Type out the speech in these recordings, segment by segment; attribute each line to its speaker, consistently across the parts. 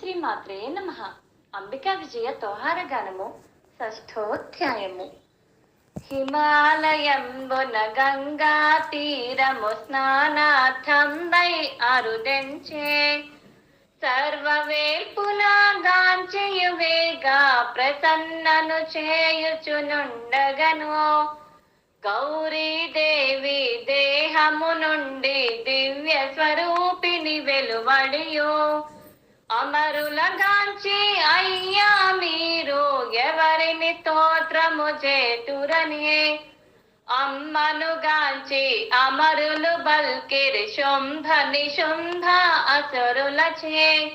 Speaker 1: శ్రీ మాత్రే నమ. అంబికా విజయ తోహార గానము షష్ఠోధ్యాయము. హిమాలయంబున గంగా తీరము స్నానార్థంబై అరుదెంచే సర్వవేల్పునా గాంచెయువేగా ప్రసన్నను చేయుచునుండగను. గౌరీదేవి దేహము నుండి దివ్య స్వరూపిణి వెలువడియో. అమరులగాంచి అయ్యా మీరు ఎవరిని తోత్రము చేతురని? అమ్మను గాంచి అమరులు బల్కిరి శుంభ నిశుంభ అసురులచే.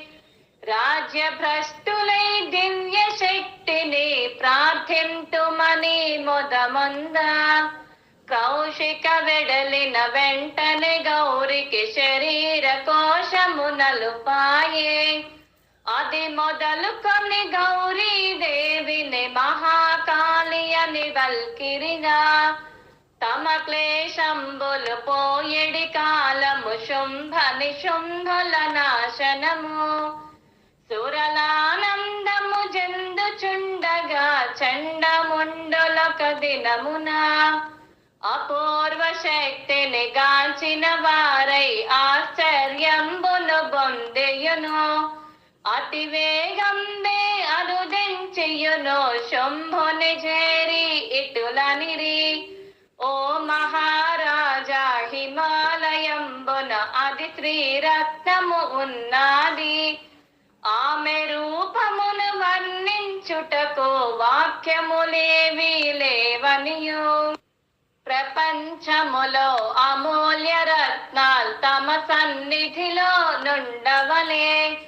Speaker 1: రాజ్య భ్రష్టులై దివ్య శక్తిని ప్రార్థింతుమని మొదమంద. కౌశిక వెడలిన వెంటనే గౌరికి శరీర కోరి పాయే అది మొదలుకొని గౌరీ దేవిని మహాకాళి అని వల్కిరిగా తమ క్లేశంబులు పోయడి కాలము శుంభ నిశుంభుల నాశనము. సురలానందము జందుచుండగా చండముండులొక దినమునా. అపూర్వ శక్తిని గాంచిన వారై ఆశ్చర్యంబును బొందెయును. అతి వేగంబే అనుదించియును శంభుని చేరి ఇటులనిరి. ఓ మహారాజా హిమాలయంబున అది శ్రీరత్నము ఉన్నది. ఆమె రూపమును వర్ణించుటకు వాక్యములేవి లేవనియు. ప్రపంచములో అమూల్య రత్నాల్ తమ సన్నిధిలో నుండవలే.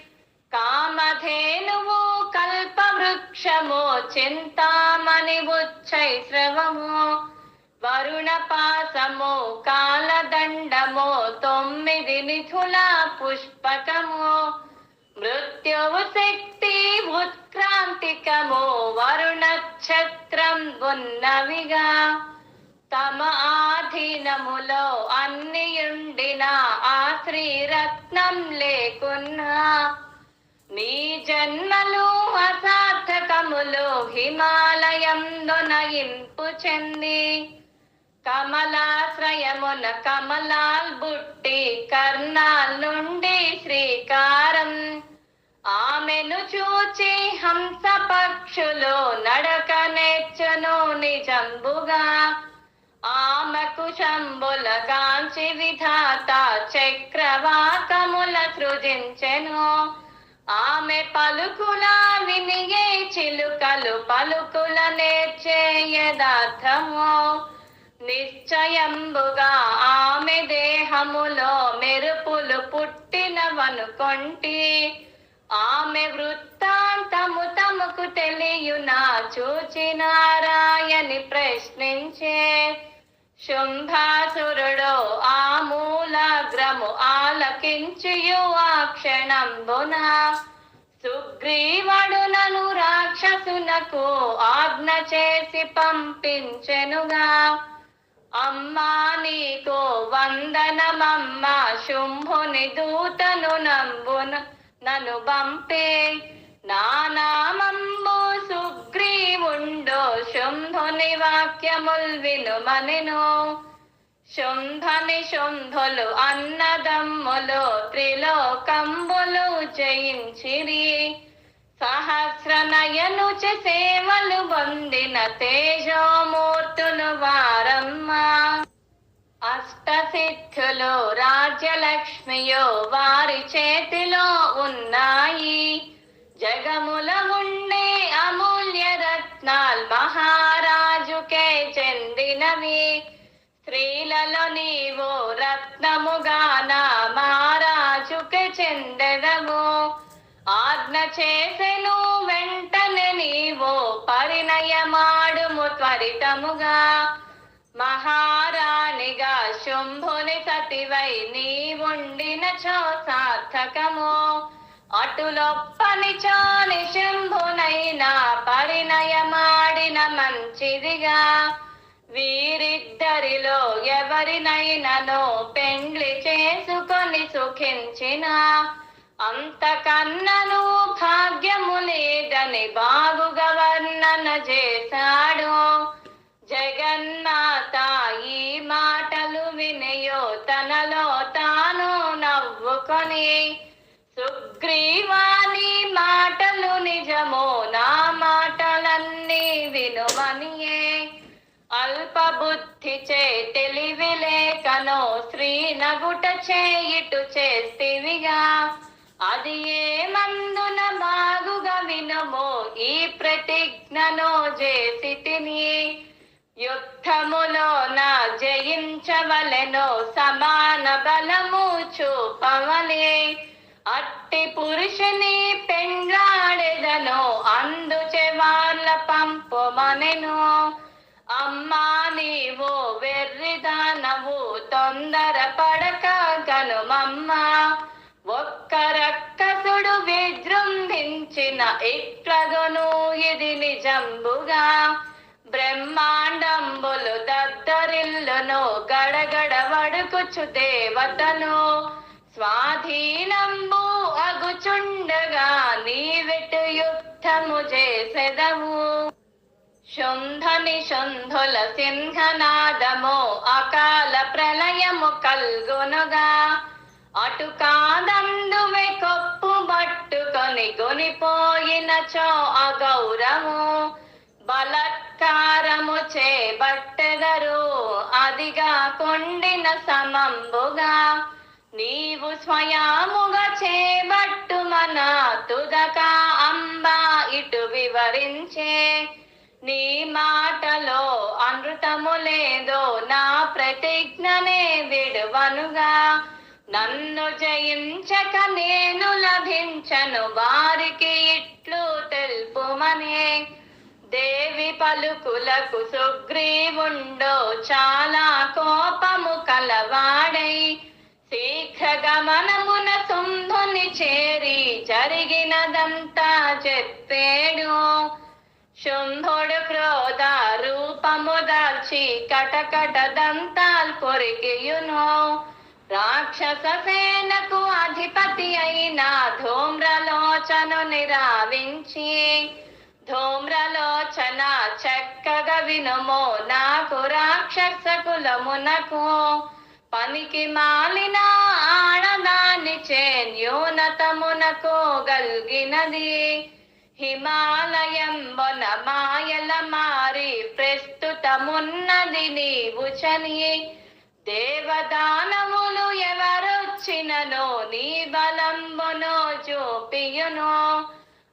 Speaker 1: కామధేనువు కల్పవృక్షము చింతామణి ఉచ్చైశ్రవము వరుణ పాసము కాలదండము తొమ్మిది మిథుల పుష్పకము మృత్యువు శక్తి ఉత్క్రాంతికము ఛత్రం ఉన్నవిగా. తమ ఆధీనములో అన్నియుండిన ఆ శ్రీరత్నం లేకున్నా నీ జన్మలు అసార్థకములు హిమాలయం ఇంపు చెంది కమలాశ్రయమున కమలాల్ బుట్టి కర్ణాల్ నుండి శ్రీకారం. ఆమెను చూచి హంస పక్షులు నడక నెచ్చను నిజంబుగా. ఆమెకు శంబుల కాంచి విధాత చక్రవాకముల సృజించెను. ఆమె పలుకుల వినిగే చిలుకలు పలుకుల నేర్చే యదార్థము. నిశ్చయంబుగా ఆమె దేహములో మెరుపులు పుట్టినవనుకొంటి ఆమె వృత్తాంతము తమకు తెలియునా చూచినారాయని ప్రశ్నించే. శుంభాసురుడు ఆ మూలాగ్రము ఆలకించియు ఆ క్షణంబున. సుగ్రీవడునను రాక్షసునకు ఆజ్ఞ చేసి పంపించెనుగా. అమ్మా నీకు వందనమమ్మ శుంభుని దూతను నంబున నను పంపే. నానామంబు సుగ్రీవుండో శుంభుని వాక్యముల్ వినుమనెను. శుంభని శుంభులు అన్నదమ్ములు త్రిలోకంబులు జయించిరి. సహస్రనయను సేవలు పొందిన తేజోమూర్తులు వారమ్మ. అష్టసిద్ధులు రాజ్యలక్ష్మియో వారి చేతిలో ఉన్నాయి. జగముల అమూల్య రత్నాల్ మహారాజుకే చెందినవి. స్త్రీలలో నీవో రత్నముగాన మహారాజుకే చెందెదవు ఆజ్ఞ చేసెను వెంటనే నీవో పరిణయమాడుము త్వరితముగా. మహారాణిగా శుంభుని సతివై నీవుండిన చో సార్థకము. అటులొప్ప చాని శంభునైనా పరిణయమాడిన మంచిదిగా. వీరిద్దరిలో ఎవరినైనను పెండ్లి చేసుకొని సుఖించిన. అంతకన్నను భాగ్యము లేదని బాగుగా వర్ణన చేశాడు. జగన్నాథ ఈ మాటలు వినయో తనలో తాను నవ్వుకొని సుగ్రీవాని మాటలు నిజమో నా మాటలన్నీ వినుమనియే. అల్ప బుద్ధి చే తెలివి లేకనో శ్రీ నగుట చేయిటు చేస్తివిగా. అది ఏ మందున బాగుగా వినమో ఈ ప్రతిజ్ఞను చేసి తిని యుద్ధములో నా జయించవలెనో సమాన బలము చూపవలే. అట్టి పురుషుని పెండ్లాడెదను అందుచే పంపు పంపుమనెను. అమ్మా నీవు వెర్రిదానవు తొందర పడక గనుమమ్మ. ఒక్క రక్కసుడు విజృంభించిన ఇట్లగును ఇది నిజంబుగా. బ్రహ్మాండంబులు దద్దరిల్లును గడగడ వడుకుచు దేవతను. స్వాధీనంబు అగుచుండగా నీవెటు యుద్ధము చేసెదవు. శుంధని శుంధుల సింహనాదము అకాల ప్రళయము కల్గొనుగా. అటు కాదందువే కొప్పు పట్టుకొని కొనిపోయిన చో అగౌరము బలత్కారము చేపట్టెదరు అదిగా కొండిన సమంబుగా. నీవు స్వయాముగా చేబట్టు మన తుదక అంబా ఇటు వివరించే. నీ మాటలో అమృతము లేదో నా ప్రతిజ్ఞనే విడువనుగా. నన్ను జయించక నేను లభించను వారికి ఇట్లు తెలుపుమనే. దేవి పలుకులకు సుగ్రీవుండో చాలా కోపము కలవాడై. గమనమున సుంధుని చేరి జరిగినదంతా చెప్పేడు. శుంధుడు క్రోధ రూపము దాల్చి కటకట దంతాల్ కొరికియును. రాక్షస సేనకు అధిపతి అయిన ధూమ్రలోచను నిరావించి ధూమ్రలోచన చక్కగా వినుము. నాకు రాక్షస కులమునకు పనికి మాలిన ఆడదాని చే గల్గినది హిమాలయం వన మాయల మారి ప్రస్తుతమున్నది నీవు చని దేవదానములు ఎవరొచ్చినను నీ బలంబునో చూపియును.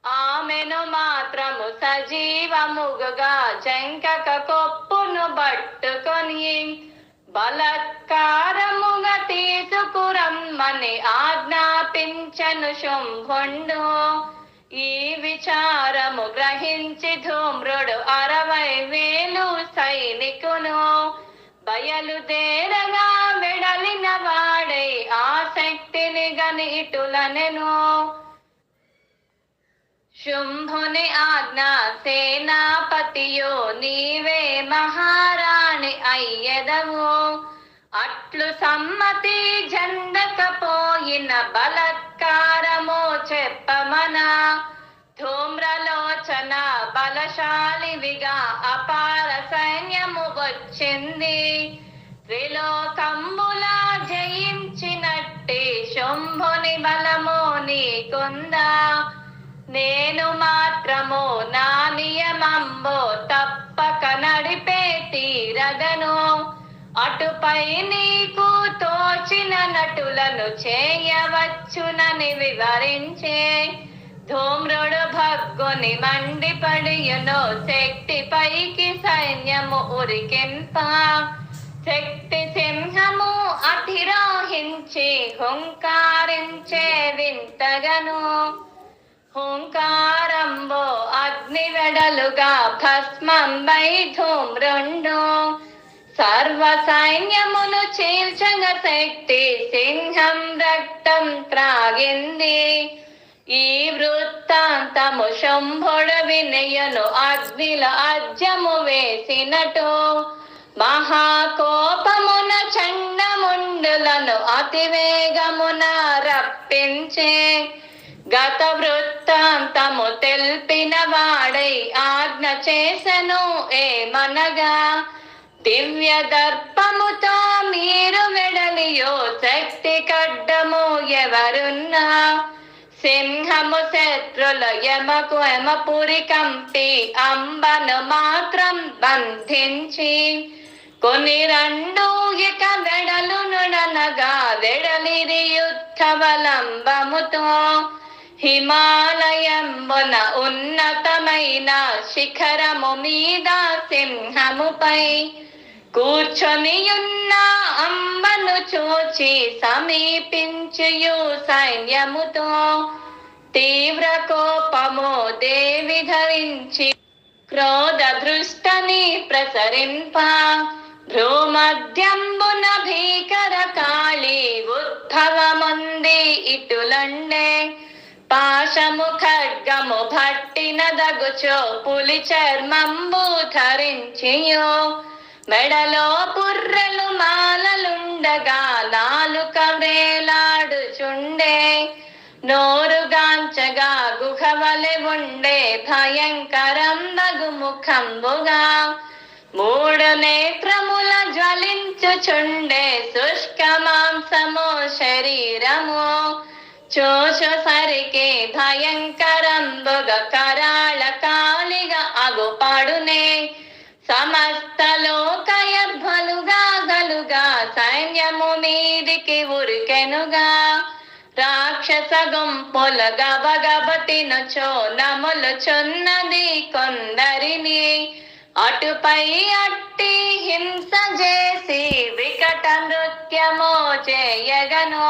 Speaker 1: ఆమెను మాత్రము సజీవముగా జంకక కొప్పును పట్టుకొని బలత్కారముగా తీసుకురమ్మని ఆజ్ఞాపించను శుంభుండు. ఈ విచారము గ్రహించి ధూమ్రుడు అరవై వేలు సైనికును. బయలుదేరగా విడలిన వాడై ఆసక్తిని గని ఇటులనెను శుంభుని ఆజ్ఞ సేనాపతియో నీవే మహారాణి అయ్యదవు. అట్లు సమ్మతి జండకపోయిన బలత్కారము చెప్పమన. ధూమ్రలోచన బలశాలివిగా అపార సైన్యము వచ్చింది. త్రిలోకంబు నేను మాత్రము నా నియమంబో తప్పక నడిపే తీరగను అటుపై నీకు తోచిన నటులను చేయవచ్చునని వివరించే ధూమ్రుడు భగ్గుని మండిపడియును. శక్తి పైకి సైన్యము ఉరికింప. శక్తి సింహము అధిరోహించి హుంకారించే వింతగను. హోంకారంబో అగ్ని వెడలుగా భస్మంబై ధూమ్రుండు సర్వ సైన్యమును చీల్చగ శక్తి సింహం రక్తం త్రాగింది. ఈ వృత్తాంతము శంభుడ వినయను అగ్నిల అజ్యము వేసినటు. మహాకోపమున చండముండులను అతివేగమున రప్పించే గత వృత్తాంతము తెల్పిన వాడై ఆజ్ఞ చేసెను ఏమనగా దివ్య దర్పముతో మీరు వెడలియో శక్తి కడ్డము ఎవరున్నా. సింహము శత్రుల యమకు యమపురి కంపి అంబను మాత్రం బంధించి. కొన్ని రెండు ఇక వెడలు నుడనగా వెడలిరి యుద్ధవలంబముతో హిమాలయంబున ఉన్నతమైన శిఖరము మీద సింహముపై కూర్చొనియున్న అంబను చూచి సమీపించియు సైన్యముతో తీవ్ర కోపము దేవి ధరించి క్రోధ దృష్టని ప్రసరింప భ్రూమధ్యంబున భీకర కాళి ఉద్భవముంది ఇటులండే పాశము ఖడ్గము భట్టిన దగుచో పులి చర్మంబు ధరించియో. మెడలో పుర్రెలు మాలలుండగా నాలుక వేలాడుచుండే. నోరుగాంచగా గుహవలె ఉండే భయంకరం నగు ముఖంబుగా. మూడు నేత్రముల జ్వలించుచుండే శుష్క మాంసము శరీరము. చూచు సరికి భయంకరంబుగ కరాళ కాలిగా అగుపడునే సమస్త లోకయర్భలుగా గలుగా సైన్యము మీదికి ఉరికెనుగా రాక్షస గుంపుల గబగబ తినుచో నములు చున్నది కొందరిని అటుపై అట్టి హింస చేసి వికట నృత్యము చేయగను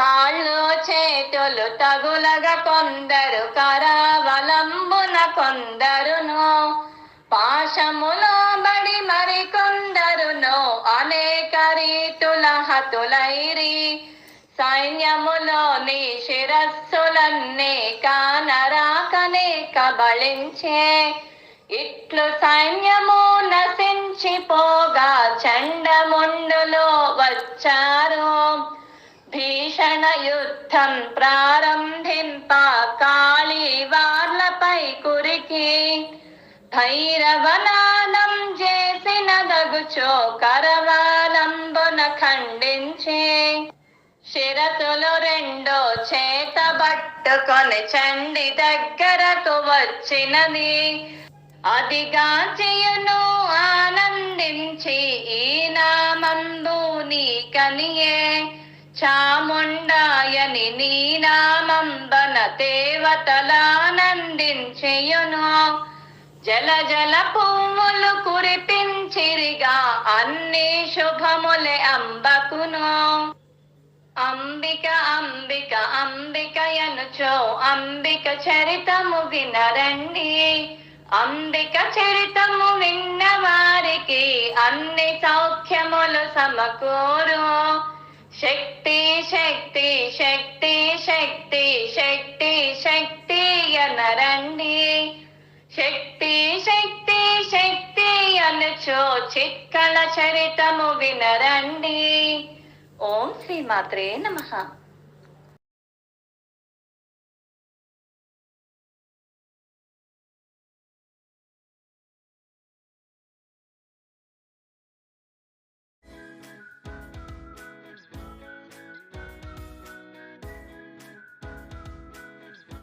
Speaker 1: కాళ్ళు చేతులు తగులగ కొందరు కరావలంబున కొందరును. పాశములో బడి మరి కొందరును అనేక రీతుల హతులైరి. సైన్యములోని శిరస్సులన్నీ కానరాకనే కబళించే. ఇట్లు సైన్యము నశించిపోగా చండముండులో వచ్చారు. భీషణ యుద్ధం ప్రారంభింప కాళీ వార్లపై కురికి. భైరవనాదం చేసిన దగుచో కరవాలంబున ఖండించే. శిరసులు రెండో చేత పట్టుకొని చండి దగ్గరకు వచ్చినది. అదిగా చేయును ఆనందించి ఈ నామంబు నీ కనియే చాముండాయని నీ నామంబన దేవతలానందించేయును. జల జల పువ్వులు కురిపించిరిగా అన్ని శుభములే అంబకును. అంబిక అంబిక అంబిక ఎనుచో అంబిక చరితము వినరండి. అంబిక చరితము విన్న వారికి అన్ని సౌఖ్యములు సమకూరు. శక్తి శక్తి శక్తి శక్తి శక్తి శక్తి అనరండి. శక్తి శక్తి శక్తి అనుచో చిక్కల చరితము వినరండి. ఓం శ్రీ మాత్రే నమః.